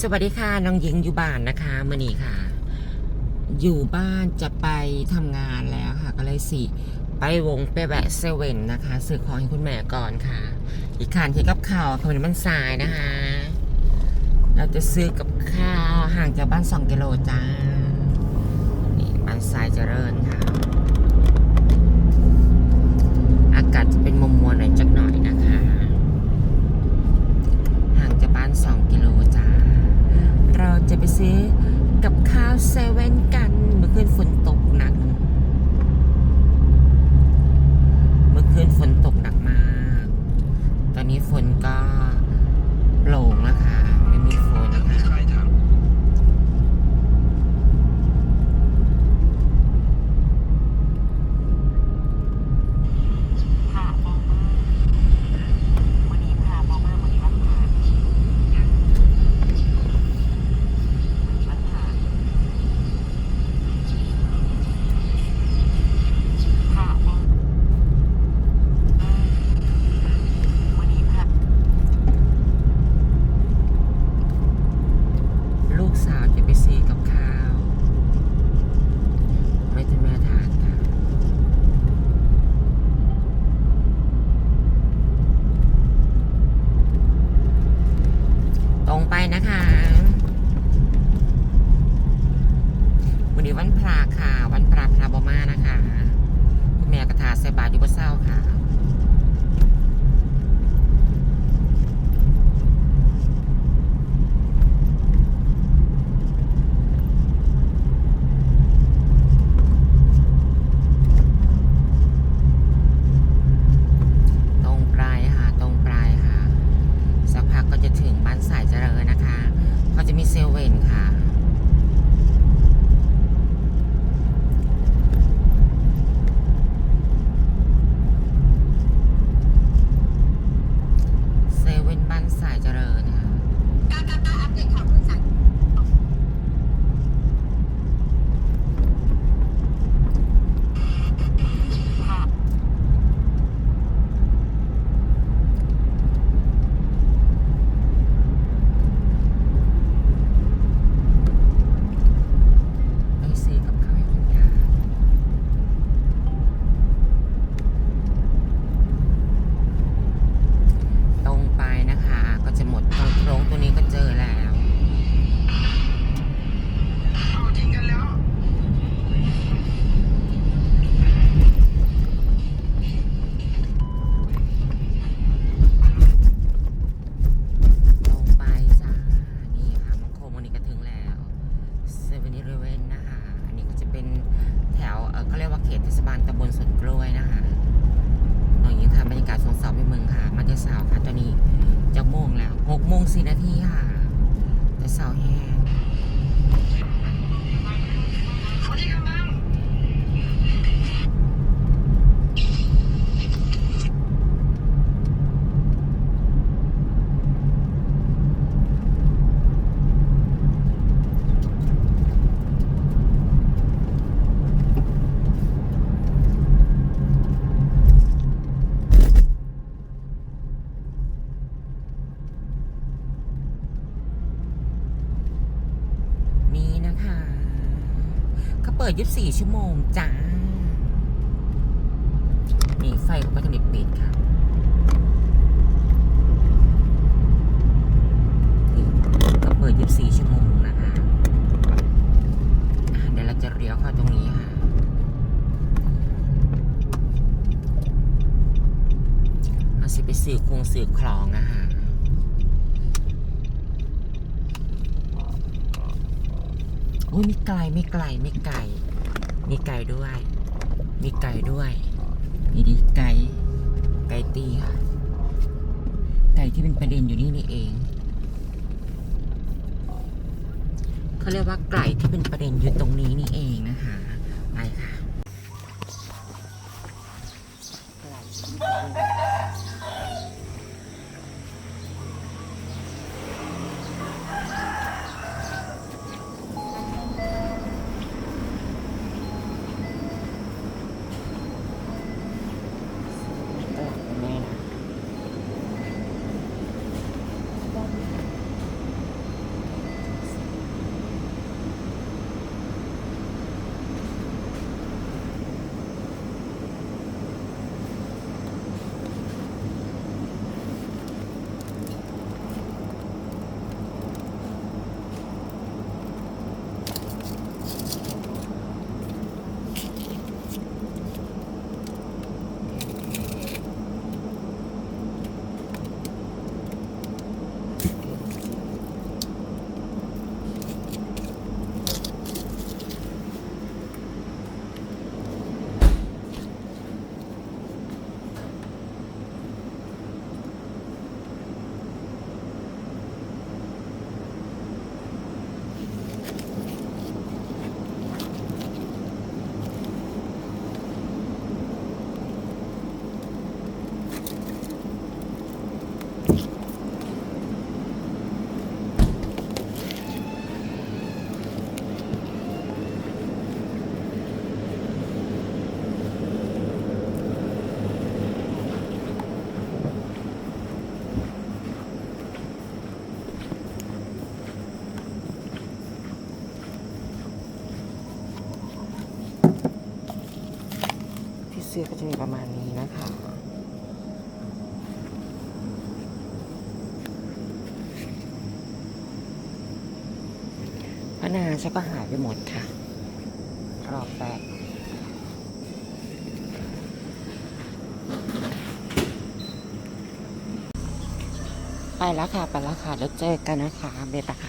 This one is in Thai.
สวัสดีค่ะน้องหญิงอยู่บ้านนะคะมื่อนี้ค่ะ อยู่บ้านจะไปทำงานแล้วค่ะ ก็เลยสิไปวงไปแวะเซเว่นนะคะซื้อของให้คุณแม่ก่อนค่ะ อีกคันที่กับข้าวค่ะวันนี้มันสายนะคะ เราจะซื้อกับข้าวห่างจากบ้าน2กิโลจ้านี่บ้านทรายเจริญค่ะ อากาศจะเป็นมัวมัวๆหน่อยจักหน่อยนะคะ ห่างจากบ้าน 2 กิโลจ้า เราจะไปซื้อกับข้าวเซเว่นกัน เมื่อคืนฝนตกหนัก เมื่อคืนฝนตกหนักมาก ตอนนี้ฝนก็โปร่งแล้วค่ะ ไม่มีฝนนะคะ ใครถาม ผ่าปองมากวันนี้ผ่าปองมากวันนี้วันผ่าวันนี้วันผ่าผ่าปองวันนี้ผ่าลูกสาว จะไปซื้อกับข้าว ไม่จะแม่ทานค่ะตรงไปนะคะ วันนี้วันพระค่ะ วันพระพระบมานะคะ คุณแม่กระทาใส่บาตรอยู่บนเศร้าค่ะ ตรงปลายค่ะ ตรงปลายค่ะ สักพักก็จะถึงบ้านสายเจริญนะคะ ก็จะมีเซเว่นค่ะ เซเว่นบ้านสายเจริญค่ะ การการอัปเดตข่าวผู้สั่ง ไปซื้อกับข้าวให้คุณยายตรงไปนะคะ ก็จะหมดตรงโค้งตัวนี้ก็เจอแล้ว เอาจริงกันแล้ว ตรงไปจ้า นี่ค่ะมังโคมวันนี้ก็ถึงแล้วเซเว่นอีเลเว่นนะคะ อันนี้ก็จะเป็นแถวเออเขาเรียกว่าเขตเทศบาลตำบลสวนกล้วยนะคะน้องหญิงทำ บรรยากาศสงสาวในเมืองค่ะ มาจะสาวค่ะ ตอนนี้จะโมงแล้วหกโมงสี่นาทีค่ะ แต่สาวแห้ง สวัสดีครับน้ำ นี่นะคะเขาเปิ ด 24 ชั่วโมงจ้า นี่ไฟเขาก็จะมีปิดค่ะก็เปิด 24 ชั่วโมงนะคะเดี๋ยวเราจะเลี้ยวเข้าตรงนี้ค่ะเราสิไปสื่อคงสื่อคลองนะคะโอ้ยไมีไก่ไม่ไก่ไม่ไก่ มีไก่ด้วย มีไก่ด้วยนี่ดิไก่ ไก่ตีค่ะไก่ที่เป็นประเด็นอยู่นี่นี่เองเขาเรียกว่าไก่ที่เป็นประเด็นอยู่ตรงนี้นี่เองนะคะไปค่ะ อก็จะมีประมาณนี้นะคะพนาฉันก็หายไปหมดค่ะ รอบแปะไปแล้วค่ะ ไปแล้วค่ะ แล้วเจอกันนะคะ เบตาไฮ